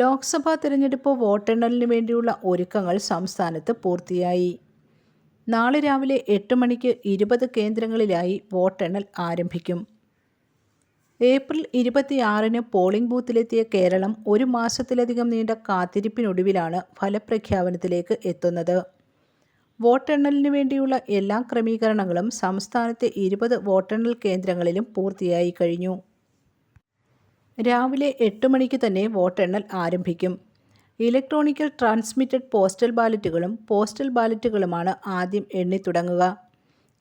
ലോക്സഭാ തിരഞ്ഞെടുപ്പ് വോട്ടെണ്ണലിന് വേണ്ടിയുള്ള ഒരുക്കങ്ങൾ സംസ്ഥാനത്ത് പൂർത്തിയായി. നാളെ രാവിലെ എട്ട് മണിക്ക് ഇരുപത് കേന്ദ്രങ്ങളിലായി വോട്ടെണ്ണൽ ആരംഭിക്കും. ഏപ്രിൽ ഇരുപത്തിയാറിന് പോളിംഗ് ബൂത്തിലെത്തിയ കേരളം ഒരു മാസത്തിലധികം നീണ്ട കാത്തിരിപ്പിനൊടുവിലാണ് ഫലപ്രഖ്യാപനത്തിലേക്ക് എത്തുന്നത്. വോട്ടെണ്ണലിന് വേണ്ടിയുള്ള എല്ലാ ക്രമീകരണങ്ങളും സംസ്ഥാനത്തെ ഇരുപത് വോട്ടെണ്ണൽ കേന്ദ്രങ്ങളിലും പൂർത്തിയായി കഴിഞ്ഞു. രാവിലെ എട്ട് മണിക്ക് തന്നെ വോട്ടെണ്ണൽ ആരംഭിക്കും. ഇലക്ട്രോണിക്കൽ ട്രാൻസ്മിറ്റഡ് പോസ്റ്റൽ ബാലറ്റുകളും പോസ്റ്റൽ ബാലറ്റുകളുമാണ് ആദ്യം എണ്ണിത്തുടങ്ങുക.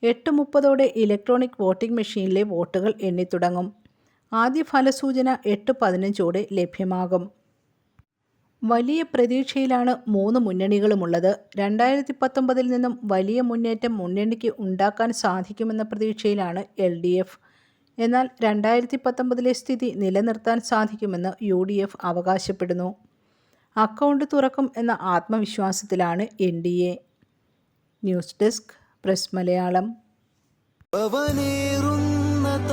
എട്ട് മുപ്പതോടെ ഇലക്ട്രോണിക് വോട്ടിംഗ് മെഷീനിലെ വോട്ടുകൾ എണ്ണിത്തുടങ്ങും. ആദ്യ ഫലസൂചന എട്ട് പതിനഞ്ചോടെ ലഭ്യമാകും. വലിയ പ്രതീക്ഷയിലാണ് മൂന്ന് മുന്നണികളുമുള്ളത്. രണ്ടായിരത്തി പത്തൊമ്പതിൽ നിന്നും വലിയ മുന്നേറ്റം മുന്നണിക്ക് ഉണ്ടാക്കാൻ സാധിക്കുമെന്ന പ്രതീക്ഷയിലാണ് എൽ ഡി എഫ്. എന്നാൽ രണ്ടായിരത്തി പത്തൊമ്പതിലെ സ്ഥിതി നിലനിർത്താൻ സാധിക്കുമെന്ന് യു ഡി എഫ് അവകാശപ്പെടുന്നു. അക്കൗണ്ട് തുറക്കും എന്ന ആത്മവിശ്വാസത്തിലാണ് N D A. News desk press Malayalam. അവനേറുന്ന